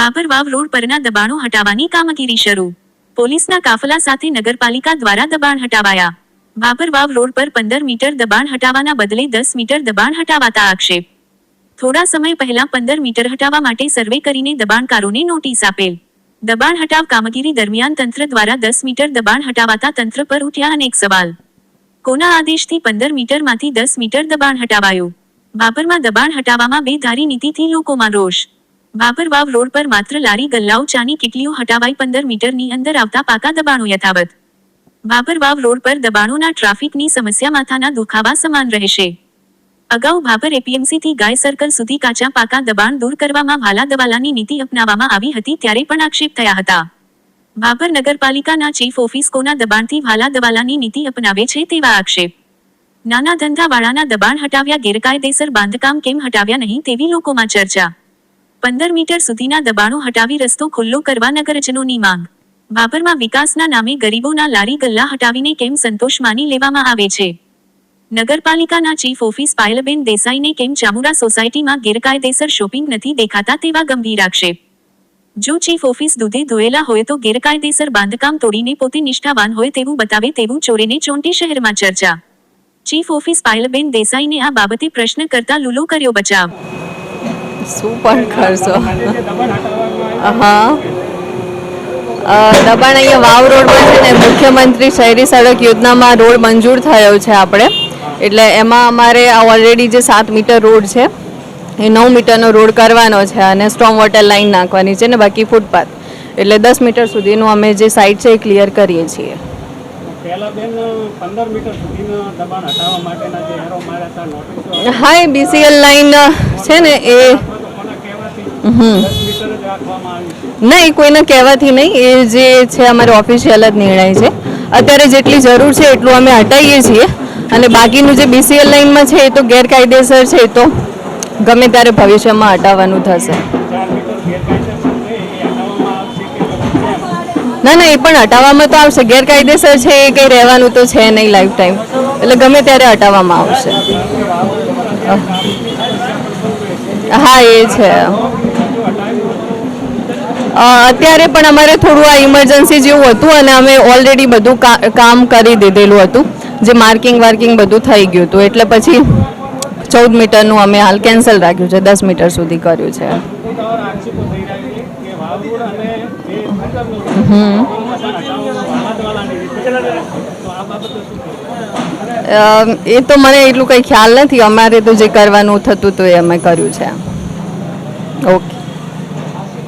ભાભર વાવ road પરના દબાણો હટાવવાની કામગીરી શરૂ. પોલીસના કાફલા સાથે નગરપાલિકા દ્વારા દબાણ હટાવાયા. ભાભર વાવ રોડ પર પંદર મીટર દબાણ હટાવવાના બદલે દસ મીટર દબાણ હટાવાતા આક્ષેપ. થોડા સમય પહેલા પંદર મીટર હટાવવા માટે સર્વે કરીને દબાણકારોને નોટિસ આપેલ. દબાણ હટાવ કામગીરી દરમિયાન તંત્ર દ્વારા દસ મીટર દબાણ હટાવાતા તંત્ર પર ઉઠ્યા અનેક સવાલ. કોના આદેશથી પંદર મીટરમાંથી દસ મીટર દબાણ હટાવાયું? ભાભરમાં દબાણ હટાવવામાં બેધારી નીતિથી લોકોમાં રોષ. ભાભર વાવ રોડ પર માત્ર લારી ગલ્લાઓ ચાની કિટલીઓ હટાવાઈ પંદર મીટરની અંદર આવતા પાકા દબાણો યથાવત. ભાભર વાવ રોડ પર દબાણોના ટ્રાફિકની સમસ્યા માથાના દુખાવા સમાન રહેશે. અગાઉ ભાભર એપીએમસીથી ગાય સર્કલ સુધી કાચા પાકા દબાણ દૂર કરવામાં ભાલા દવાલાની નીતિ અપનાવવામાં આવી હતી ત્યારે પણ આક્ષેપ થયા હતા. ભાભર નગરપાલિકાના ચીફ ઓફિસ કોના દબાણથી ભાલા દવાલાની નીતિ અપનાવે છે તેવા આક્ષેપ. નાના ધંધાવાળાના દબાણ હટાવ્યા ગેરકાયદેસર બાંધકામ કેમ હટાવ્યા નહીં તેવી લોકોમાં ચર્ચા. પંદર મીટર સુધીના દબાણો હટાવી રસ્તો ખુલ્લો કરવા નગરજનોની માંગ. બાબરમાં વિકાસના નામે ગરીબોના લારી ગલ્લા હટાવીને કેમ સંતોષ માની લેવામાં આવે છે? નગરપાલિકાના ચીફ ઓફિસ પાયલબેન દેસાઈને કેમ ચામુરા સોસાયટીમાં ગેરકાયદેસર શોપિંગ નથી દેખાતા તેવા ગંભીર આક્ષેપ? જો ચીફ ઓફિસ દૂધે ધોયેલા હોય તો ગેરકાયદેસર બાંધકામ તોડીને પોતે નિષ્ઠાવાન હોય તેવું બતાવે તેવું ચોરીને ચોંટી શહેરમાં ચર્ચા. ચીફ ઓફિસ પાયલબેન દેસાઈને આ બાબતે પ્રશ્ન કરતા લુલો કર્યો બચાવ. શું પણ કરશો? હા. દબાણ અહીંયા વાવ રોડમાં છે ને મુખ્યમંત્રી શહેરી સડક યોજનામાં રોડ મંજૂર થયો છે આપણે. એટલે એમાં અમારે ઓલરેડી જે સાત મીટર રોડ છે એ નવ મીટરનો રોડ કરવાનો છે અને સ્ટ્રોમ વોટર લાઈન નાખવાની છે ને બાકી ફૂટપાથ એટલે દસ મીટર સુધીનું અમે જે સાઈડ છે એ ક્લિયર કરીએ છીએ. હા એ બીસીએલ લાઈન છે ને એ કહેવાથી હમ દસ મીટર જ રાખવામાં આવી છે ના, એ કોઈને કહેવાથી નહીં. એ જે છે, અમારો ઓફિશિયલ જ નિર્ણય છે. અત્યારે જેટલી જરૂર છે, એટલું અમે હટાવીએ છીએ. અને બાકીનું જે બીસીએલ લાઇનમાં છે, એ તો ગેરકાયદેસર છે તો ગમે ત્યારે ભવિષ્યમાં હટાવવાનું થશે? ના ના, એ પણ હટાવવામાં તો આવશે. ગેરકાયદેસર છે, એ કંઈ રહેવાનું તો છે નહીં લાઈફ ટાઈમ એટલે ગમે ત્યારે હટાવવામાં આવશે. હા, એ છે. અત્યારે પણ અમારે થોડું આ ઇમરજન્સી જેવું હતું અને અમે ઓલરેડી બધું કામ કરી દીધેલું હતું. જે માર્કિંગ વાર્કિંગ બધું થઈ ગયું હતું. એટલે પછી ચૌદ મીટરનું અમે હાલ કેન્સલ રાખ્યું છે. દસ મીટર સુધી કર્યું છે. એ તો મને એટલું કંઈ ખ્યાલ નથી. અમારે તો જે કરવાનું થતું હતું એ અમે કર્યું છે. ઓકે.